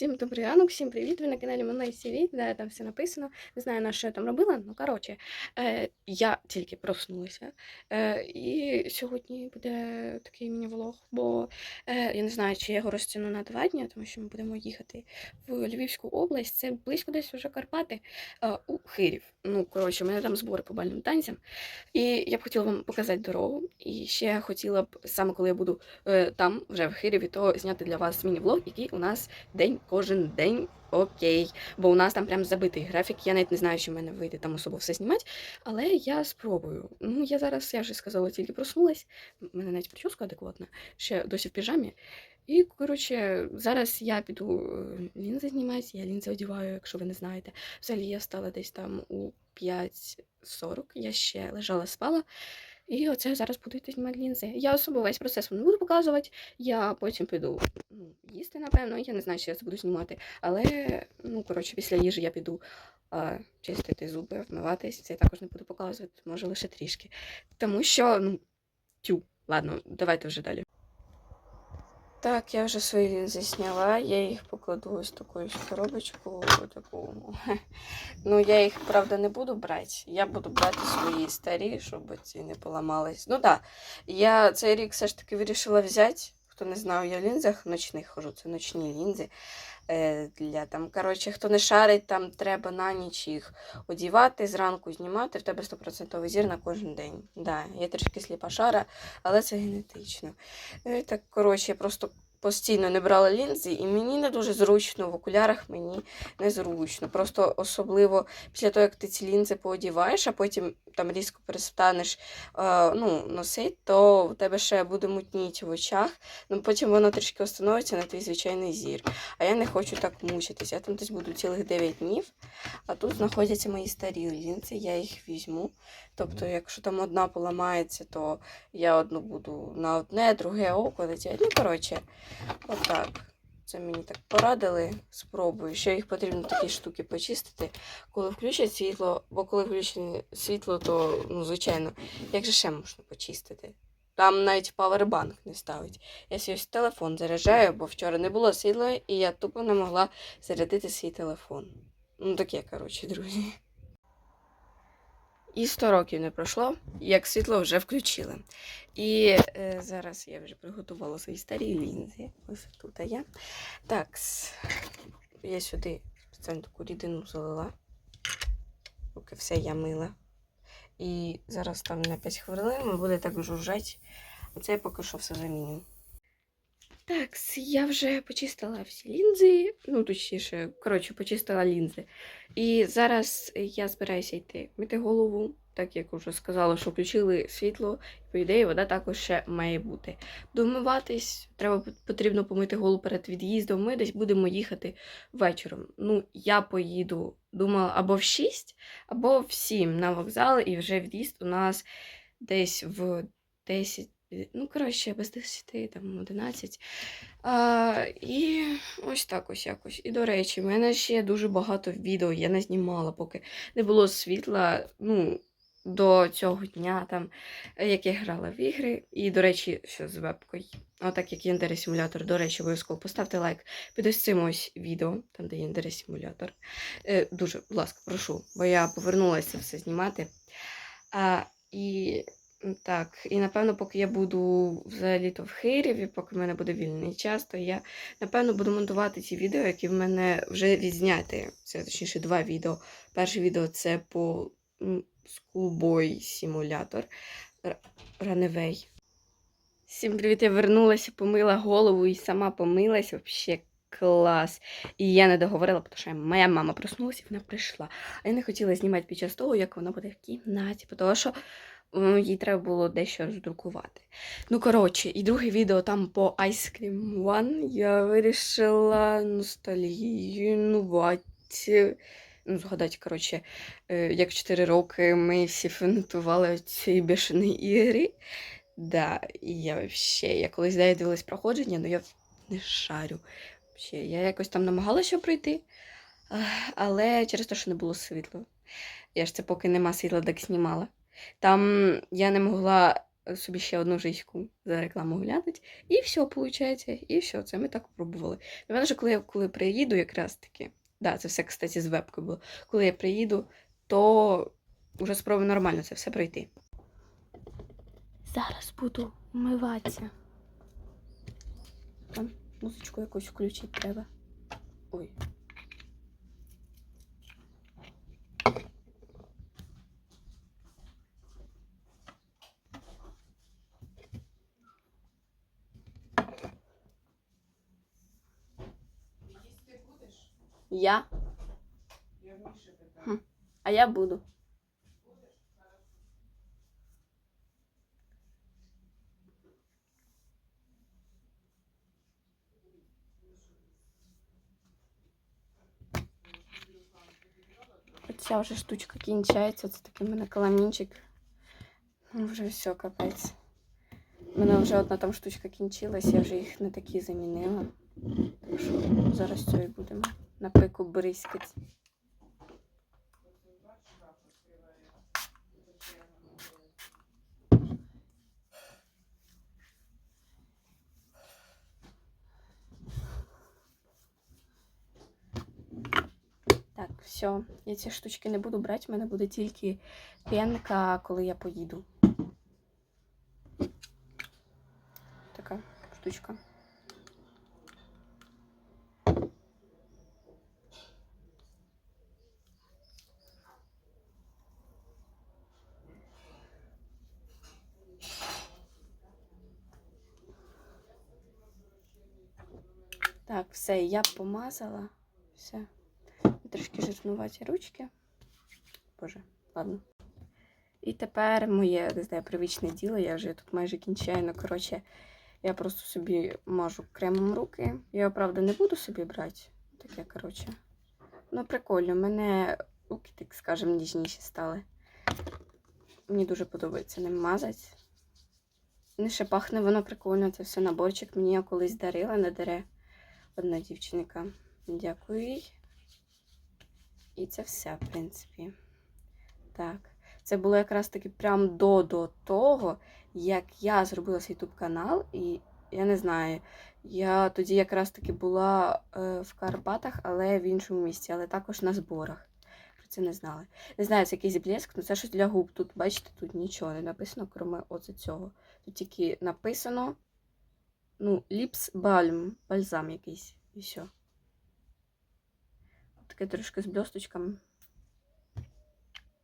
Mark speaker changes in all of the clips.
Speaker 1: Всім добрий ранок, всім привіт! Ви на каналі Монлей СІВІ, де там все написано. Не знаю, на що я там робила. Ну, коротше, е, я тільки проснулася. Е, і сьогодні буде такий міні-влог, бо е, я не знаю, чи я його розтягну на два дні, тому що ми будемо їхати в Львівську область. Це близько десь вже Карпати е, у Хирів. Ну, коротше, у мене там збори по бальним танцям. І я б хотіла вам показати дорогу. І ще хотіла б, саме коли я буду е, там, вже в Хиріві, то зняти для вас міні-влог, який у нас день кожен день. Окей, бо у нас там прям забитий графік. Я навіть не знаю, чи в мене вийде там особо все знімати, але я спробую. Ну, я зараз, я вже сказала, тільки проснулась. У мене навіть прическа адекватна, ще досі в піжамі. І, коротше, зараз я піду е, лінзи знімати, я лінзи одіваю, якщо ви не знаєте. Взагалі я стала десь там у 5.40, я ще лежала спала. І оце зараз буду йти знімати лінзи. Я особо весь процес не буду показувати. Я потім піду ну, їсти, напевно. Я не знаю, що я це буду знімати. Але, ну, коротше, після їжі я піду а, чистити зуби, вмиватись. Це я також не буду показувати, може лише трішки. Тому що, ну, тю, ладно, давайте вже далі. Так, я вже свої лінзи зняла, я їх покладу ось таку ось коробочку. Таку. Ну, я їх, правда, не буду брати. Я буду брати свої старі, щоб ці не поламались. Ну так, да, я цей рік все ж таки вирішила взяти. Хто не знав, я в лінзах ночних хожу, це ночні лінзи. Е, для там, коротше, хто не шарить, там треба на ніч їх одівати, зранку знімати, в тебе 100% зір на кожен день. Да, я трішки сліпа шара, але це генетично. Е, так, коротше, просто постійно не брала лінзи, і мені не дуже зручно, в окулярах мені незручно. Просто особливо після того, як ти ці лінзи поодіваєш, а потім там різко перестанеш е, ну, носити, то в тебе ще буде мутніть в очах, ну потім воно трішки остановиться на твій звичайний зір. А я не хочу так мучитися. Я там десь буду цілих 9 днів, а тут знаходяться мої старі лінзи, я їх візьму. Тобто, якщо там одна поламається, то я одну буду на одне, друге око летять. Ну, коротше, отак. Це мені так порадили, спробую. Ще їх потрібно такі штуки почистити. Коли включать світло, бо коли включене світло, то, ну, звичайно, як же ще можна почистити? Там навіть павербанк не ставить. Я свій телефон заряджаю, бо вчора не було світла, і я тупо не могла зарядити свій телефон. Ну, таке, коротше, друзі. І 100 років не пройшло, як світло вже включили. І е, зараз я вже приготувала свої старі лінзи. Ось тут я. Так, я сюди спеціально таку рідину залила, поки все я мила. І зараз там на 5 хвилин буде так жужжать. Оце я поки що все заміню. Так, я вже почистила всі лінзи, ну, точніше, коротше, почистила лінзи. І зараз я збираюся йти мити голову, так як вже сказала, що включили світло, і по ідеї вода також ще має бути. Домиватись, треба потрібно помити голову перед від'їздом. Ми десь будемо їхати вечором. Ну, я поїду, думала, або в 6, або в 7 на вокзал, і вже від'їзд у нас десь в 10. Ну, коротше, без 10, там 11. А, І ось так ось якось. І до речі, в мене ще дуже багато відео я не знімала, поки не було світла. Ну, до цього дня, там, як я грала в ігри. І, до речі, що з вебкою. Отак як Єндері симулятор. До речі, обов'язково поставте лайк під ось цим ось відео, там, де Єндері симулятор. Е, Дуже, будь ласка, прошу, бо я повернулася все знімати. А, І так, і напевно, поки я буду взагалі-то в Хиріві, поки в мене буде вільний час, то я напевно буду монтувати ті відео, які в мене вже відзняті. Це точніше два відео. Перше відео це по Schoolboy Simulator Runaway. Всім привіт, я вернулася, помила голову і сама помилась. Взагалі клас. І я не договорила, тому що моя мама проснулася і вона прийшла. А я не хотіла знімати під час того, як вона буде в кімнаті, тому що їй треба було дещо роздрукувати. Ну, коротше, і друге відео там по Ice Cream One я вирішила ностальгіювати. Ну, згадати, коротше, е, як 4 роки ми всі фанатували цієї бешеної ігри. Да, і я взагалі, я колись да, дивилась проходження, але я не шарю. Вообще, я якось там намагалася пройти, але через те, що не було світла. Я ж це поки нема світла, так знімала. Там я не могла собі ще одну жиську за рекламу глянуть. І все, виходить. І все, це ми так пробували. Напевно, що коли я коли приїду, якраз таки, да, це все, кстати, з вебкою було. Коли я приїду, то вже спробую нормально це все пройти. Зараз буду вмиватися. Там музичку якусь включити треба. Ой. Я? Хм. А я буду. Оця вже штучка кінчається, це такий мене каламінчик. Ну, вже все, капець. У мене вже одна там штучка кінчилась, я вже їх на такі замінила. Так що зараз цього і будемо на пику бризкати. Так, все. Я ці штучки не буду брати, в мене буде тільки пенка, коли я поїду. Така штучка. Так, все, я помазала. Все. Трішки жирнуваті ручки. Боже, ладно. І тепер моє не знаю, привичне діло, я вже тут майже кінчаю. Ну, коротше, я просто собі мажу кремом руки. Я правда, не буду собі брати. Таке, коротше. Ну, прикольно, мене руки, так скажемо, ніжніші стали. Мені дуже подобається ним мазати. Не ще пахне воно прикольно, це все наборчик. Мені я колись дарила на дере одна дівчинка. Дякую їй. І це все, в принципі. Так. Це було якраз таки прям до, до того, як я зробила свій YouTube канал, і я не знаю. Я тоді якраз таки була е, в Карпатах, але в іншому місці, але також на зборах. Про це не знали. Не знаю, це якийсь блеск, але це щось для губ. Тут, бачите, тут нічого не написано, крім оце цього. Тут тільки написано ну, ліпс бальм, бальзам якийсь. І все. Таке трошки з блісточками.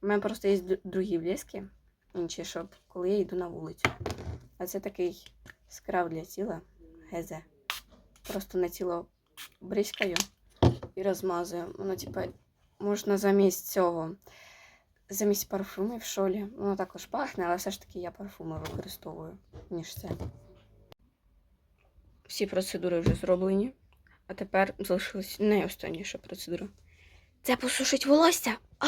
Speaker 1: У мене просто є другі блески, інші, щоб коли я йду на вулицю. А це такий скраб для тіла. Гезе. Просто на тіло бризкаю і розмазую. Воно, типа, можна замість цього, замість парфумів в шолі. Воно також пахне, але все ж таки я парфуми використовую, ніж це. Всі процедури вже зроблені. А тепер залишилась найостанніша процедура. Це посушить волосся. А!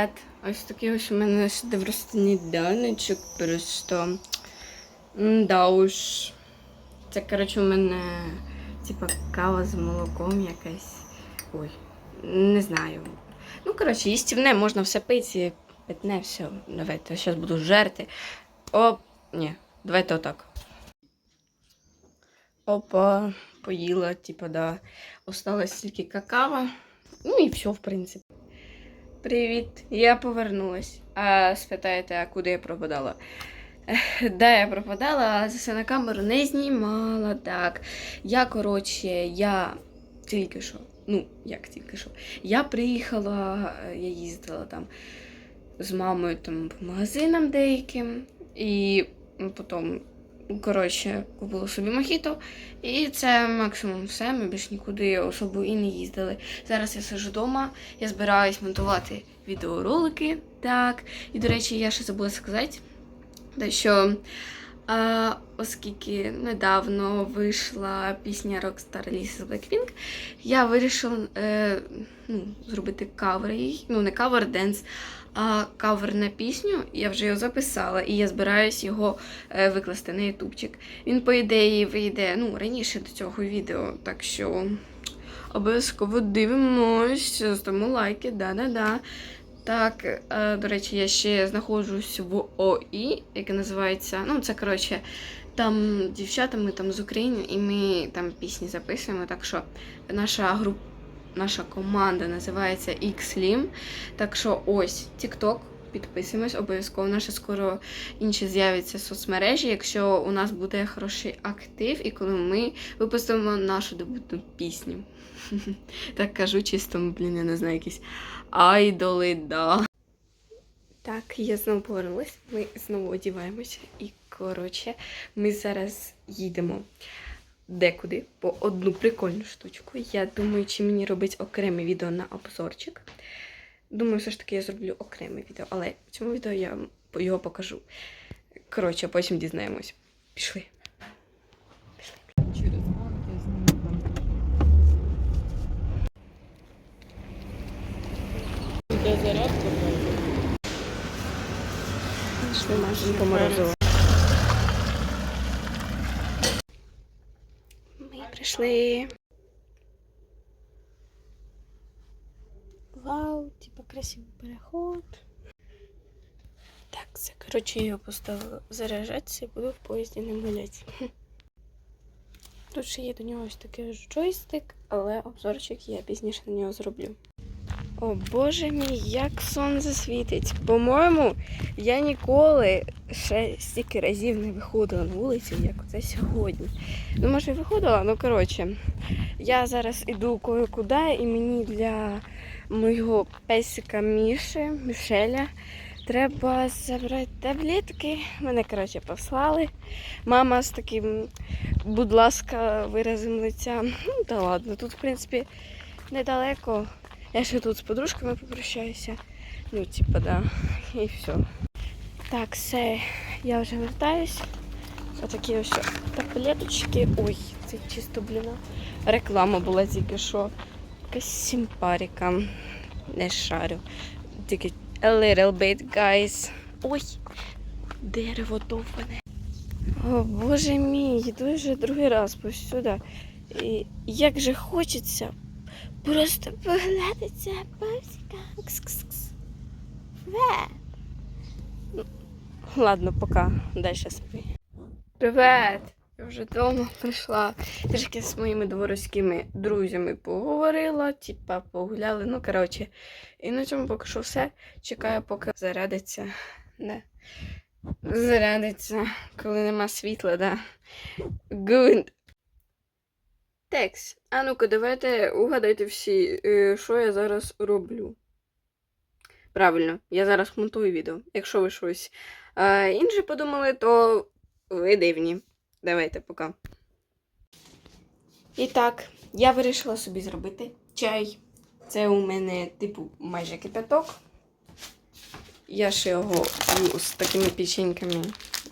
Speaker 1: Привет. Ось такий ось у мене сніданочок просто. Да уж. Це, коротше, у мене типа кава з молоком якась. Ой, не знаю. Ну, коротше, їстівне, можна все пити, питне, все. Давайте, зараз буду жерти. О, ні, давайте отак. Опа, поїла, типа, да. Осталось тільки какао. Ну і все, в принципі. Привіт, я повернулась. А спитаєте, а куди я пропадала? Де я пропадала, але це все на камеру не знімала. Так. Я, коротше, я тільки що. Ну, як тільки що. Я приїхала, е, я їздила там з мамою там по магазинам деяким. І потім, коротше, купила собі мохіто. І це максимум все. Ми більш нікуди особо і не їздили. Зараз я сижу вдома, я збираюсь монтувати відеоролики. Так. І, до речі, я ще забула сказати, що оскільки недавно вийшла пісня Rockstar Lisa Blackpink, я вирішила е, ну, зробити кавер їй. Ну, не кавер денс, а кавер на пісню. Я вже його записала, і я збираюсь його е, викласти на ютубчик. Він, по ідеї, вийде ну, раніше до цього відео, так що обов'язково дивимось, ставимо лайки, да-да-да. Так, е, до речі, я ще знаходжусь в ОІ, яке називається. Ну, це коротше, там дівчата, ми там з України, і ми там пісні записуємо. Так що наша група, наша команда називається Xlim. Так що ось TikTok. Підписуємось, обов'язково наше скоро інші з'являться соцмережі, якщо у нас буде хороший актив, і коли ми випустимо нашу дебютну пісню. Так кажу, чисто, блін, я не знаю, якісь айдоли, да. Так, я знову повернулась. Ми знову одіваємося. І, коротше, ми зараз їдемо декуди по одну прикольну штучку. Я думаю, чи мені робить окреме відео на обзорчик. Думаю, все ж таки я зроблю окреме відео, але в цьому відео я його покажу. Коротше, потім дізнаємось. Пішли.
Speaker 2: Через банки з ними там. Де зарядка?
Speaker 1: Пішли Машенька Морозова. Ми прийшли. Вау, типа красивий переход. Так, це, коротше, я поставила заряджатися і буду в поїзді не гуляти. Тут ще є до нього ось такий джойстик, але обзорчик я пізніше на нього зроблю. О боже мій, як сонце світить. По-моєму, я ніколи ще стільки разів не виходила на вулицю, як оце сьогодні. Ну, може, виходила, ну коротше, я зараз іду кое-куди, і мені для моєго песика Міші, Мішеля, треба забрати таблетки. Мене, коротше, послали. Мама з таким, будь ласка, виразом лиця. Ну, та ладно, тут, в принципі, недалеко. Я ще тут з подружками попрощаюся. Ну, типа, да. І все. Так, все, я вже вертаюсь. Отакі ось таблеточки. Ой, це чисто, блін. Реклама була тільки що. Якась симпаріка. Не шарю. Тільки a little bit, guys. Ой, дерево довбане. О, боже мій, йду вже другий раз повсюди. І як же хочеться просто. Кс-кс-кс. Ве. Ну, Ладно, пока. Далі спи. Привет! Я вже вдома прийшла. Трішки з моїми дворозькими друзями поговорила, типа погуляли. Ну, коротше, і на цьому поки що все. Чекаю, поки зарядиться. Не. Зарядиться, коли нема світла, да. Good. Текс. А ну-ка, давайте угадайте всі, е, що я зараз роблю. Правильно, я зараз монтую відео. Якщо ви щось е, інше подумали, то ви дивні. Давайте, пока. І так, я вирішила собі зробити чай. Це у мене, типу, майже кипяток. Я ще його п'ю з такими печеньками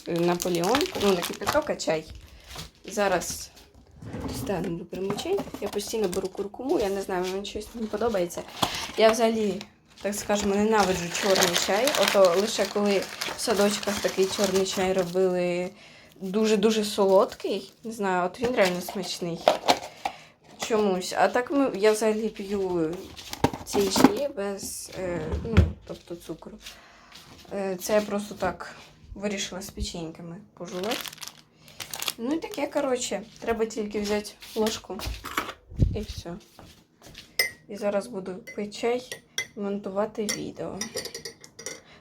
Speaker 1: Наполеон. Ну, не кипяток, а чай. Зараз дістанемо беремо чай. Я постійно беру куркуму, я не знаю, мені щось не подобається. Я взагалі, так скажемо, ненавиджу чорний чай. Ото лише коли в садочках такий чорний чай робили дуже-дуже солодкий. Не знаю, от він реально смачний. Чомусь. А так ми, я взагалі п'ю цей чай без е, ну, тобто цукру. Е, це я просто так вирішила з печеньками пожувати. Ну і таке, коротше, треба тільки взяти ложку і все. І зараз буду пити чай монтувати відео.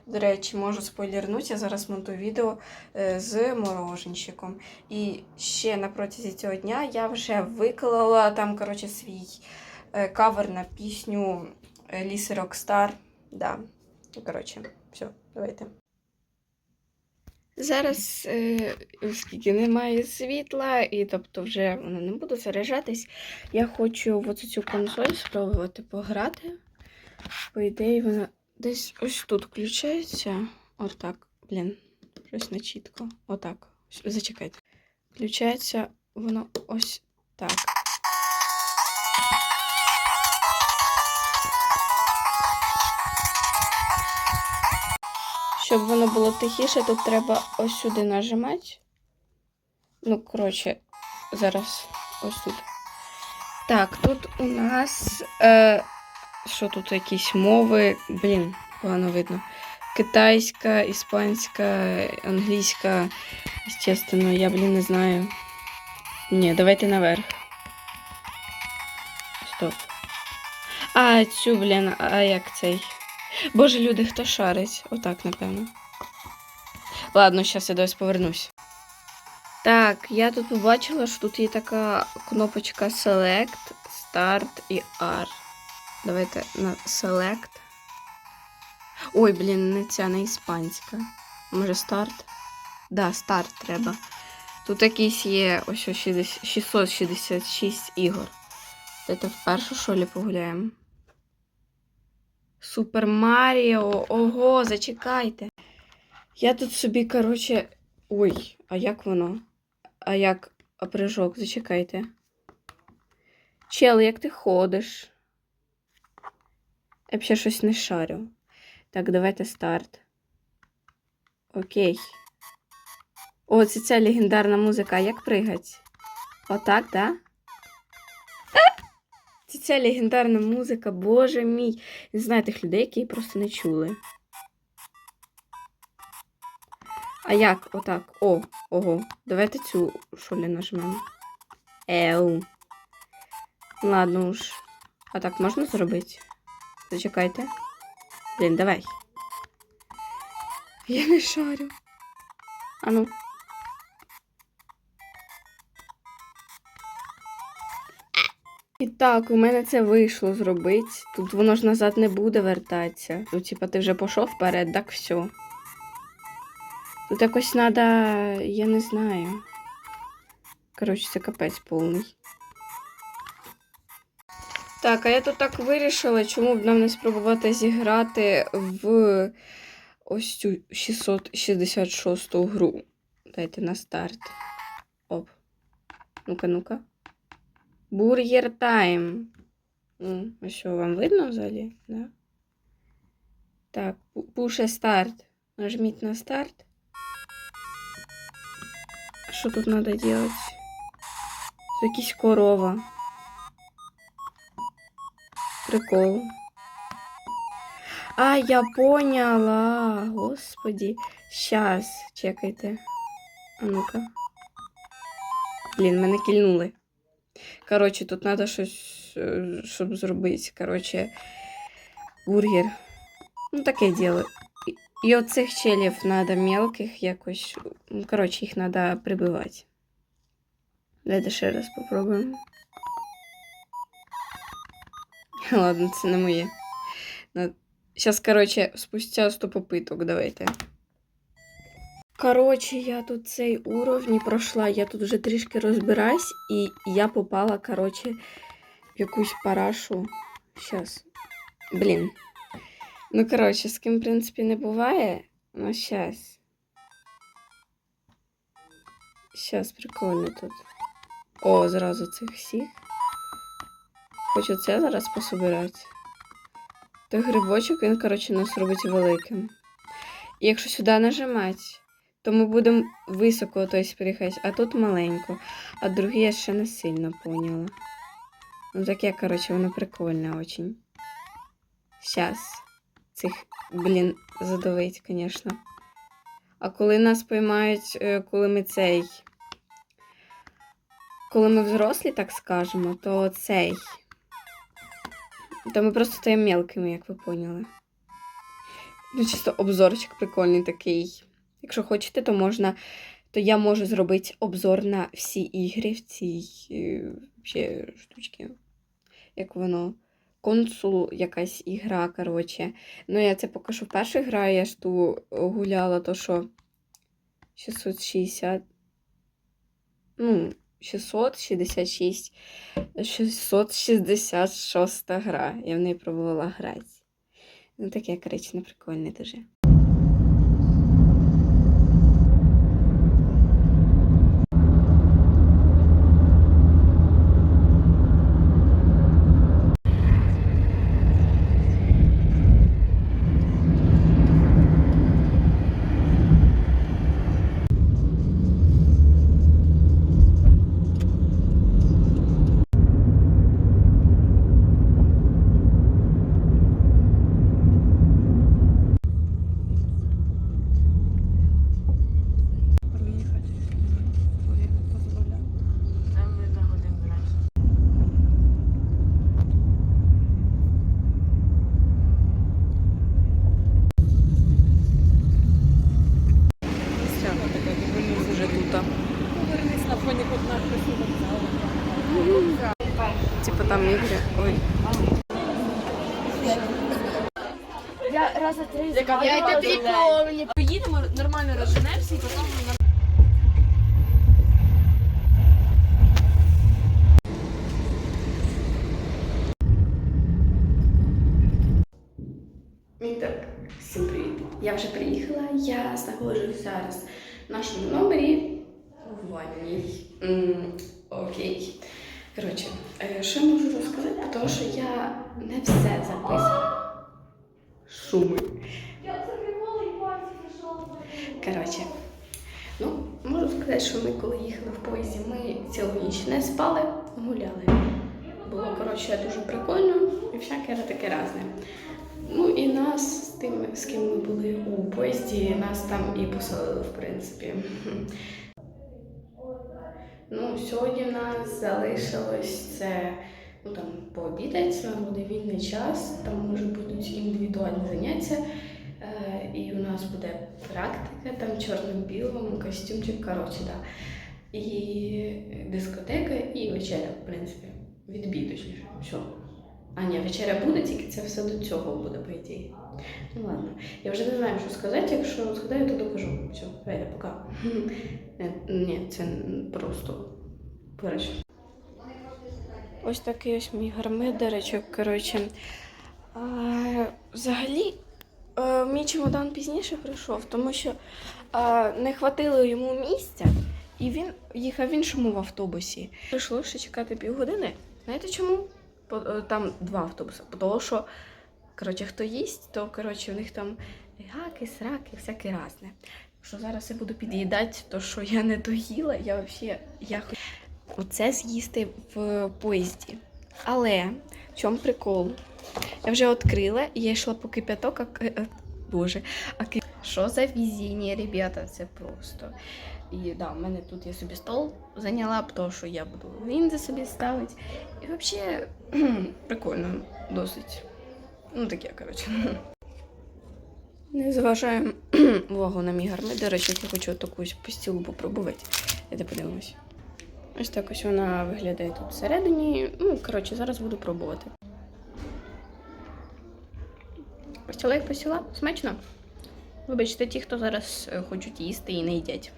Speaker 1: До речі, можу спойлернути, я зараз монтую відео е, з мороженщиком. І ще на протязі цього дня я вже виклала там, коротше, свій е, кавер на пісню е, Ліси Рокстар. Да. Коротше, все, давайте. Зараз, е, оскільки немає світла, і тобто вже воно не буде заряджатись, я хочу в цю консоль спробувати пограти. По ідеї, вона десь ось тут включається. Отак. Блін, щось не чітко. Отак. Зачекайте. Включається воно ось так. Щоб воно було тихіше, тут треба ось сюди нажимати. Ну, коротше, зараз ось тут. Так, тут у нас. Е, що тут якісь мови? Блін, погано видно. Китайська, іспанська, англійська. Естественно, я, блін, не знаю. Ні, давайте наверх. Стоп. А, цю, блін, а як цей? Боже, люди, хто шарить? Отак, напевно. Ладно, зараз я дось повернусь. Так, я тут побачила, що тут є така кнопочка Select, Start і R. Давайте на Select. Ой, блін, не ця, не іспанська. Може старт? Да, старт треба. Тут якісь є ось ось 60 666 ігор. Давайте в першу шолі погуляємо. Супер Маріо. Ого, зачекайте. Я тут собі, коротше. Ой, а як воно? А як а прыжок? Зачекайте. Чел, як ти ходиш? Я ще щось не шарю. Так, давайте старт. Окей. О, це ця легендарна музика. Як пригать? Отак, да? Це ця легендарна музика, боже мій. Не знаю тих людей, які її просто не чули. А як? Отак. О, ого. Давайте цю шолі нажмемо. Еу. Ладно уж. А так можна зробити? Зачекайте. Блін, давай. Я не шарю. А ну. Так, у мене це вийшло зробити. Тут воно ж назад не буде вертатися. Ну, типа, ти вже пішов вперед, так все. Тут якось треба, я не знаю. Коротше, це капець повний. Так, а я тут так вирішила, чому б нам не спробувати зіграти в ось цю 666 гру. Дайте на старт. Оп. Ну-ка, ну-ка. Бургер тайм. А що, вам видно взагалі? Да? Так, пуше старт. Нажміть на старт. Що тут треба робити? Це якась корова. Прикол. А, я поняла. Господи. Щас, чекайте. А ну-ка. Блін, мене кільнули. Коротше, тут треба щось, щоб зробити. Коротше, бургер. Ну, таке діло. І оцих челів треба мелких якось. ну, Коротше, їх треба прибивати. Давайте ще раз попробуємо. Ладно, це не моє. Зараз, коротше, спустя 100 попиток, давайте. Коротше, я тут цей уровень пройшла, я тут вже трішки розбираюсь, і я попала, коротше, в якусь парашу. Щас. Блін. Ну, коротше, з ким, в принципі, не буває. Ну, щас. Щас, прикольно тут. О, зразу цих всіх. Хочу це зараз пособирати. Той грибочок, він, коротше, нас робить великим. І якщо сюди нажимати, то ми будемо високо той переходити, а тут маленько. А друге я ще не сильно поняла. Ну таке, коротше, воно прикольне очень. Щас. Цих, блін, задавить, звісно. А коли нас поймають, е, коли ми цей. Коли ми взрослі, так скажемо, то цей. То ми просто стаємо мелкими, як ви поняли. Ну, чисто обзорчик прикольний такий. Якщо хочете, то можна. То я можу зробити обзор на всі ігри в цій е, вообще штучці. Як воно. консул якась ігра, коротше. Ну, я це поки що вперше граю, я ж ту гуляла, то що 660. Ну, 666. 666 гра. Я в неї пробувала грати. Ну, таке, коротше, не прикольне дуже.
Speaker 2: Приїхати. Позволяв. Там ми на годину раніше.
Speaker 1: Все, вони вже тут.
Speaker 2: Повернись на фоні хоч нашого вокзалу.
Speaker 1: Типа там ігри. Ой.
Speaker 3: Я
Speaker 2: Я это прикол,
Speaker 3: мені поїдемо, нормально розженемося і потім
Speaker 1: І так, всім привіт. Я вже приїхала. Я знаходжусь зараз в нашому номері в ванній. Окей. Коротше, е, що я можу розказати? Тому що я не все записала. Шуми. Коротше, ну, можу сказати, що ми коли їхали в поїзді, ми цілу ніч не спали, гуляли. Було, коротше, дуже прикольно і всяке таке різне. Ну і нас з тим, з ким ми були у поїзді, нас там і поселили, в принципі. Ну, сьогодні в нас залишилось це ну, там, пообідати, буде вільний час, там може будуть індивідуальні заняття. Нас буде практика, там чорно-білому, костюмчик, коротше, да. І дискотека, і вечеря, в принципі. Відбій, точніше. Все. А ні, вечеря буде, тільки це все до цього буде, по ідеї. Ну ладно. Я вже не знаю, що сказати. Якщо згадаю, то докажу. Все, давайте, пока. Ні, це просто коротше. Ось такий ось мій гармидеречок, коротше. А, взагалі, е, мій чемодан пізніше прийшов, тому що е, не хватило йому місця, і він їхав в іншому в автобусі. Прийшло ще чекати півгодини. Знаєте чому? По- е, Там два автобуси. Тому що, коротше, хто їсть, то коротше, в них там гаки, сраки, всяке разне. Що зараз я буду під'їдати, то що я не доїла, я взагалі я хоч оце з'їсти в поїзді. Але в чому прикол? Я вже відкрила і я йшла по кипяток, а е, боже, а що за везіння, ребята, це просто. І да, в мене тут я собі стол зайняла, тому що я буду лінзи собі ставити. І взагалі прикольно, досить. Ну таке, коротше. Не зважаємо увагу на мій гармидерочок, я хочу такусь постілу попробувати. Я подивимось. Ось так ось вона виглядає тут всередині. Ну, коротше, зараз буду пробувати. Постіла як постіла? Смачно? Вибачте, ті, хто зараз е, хочуть їсти і не їдять.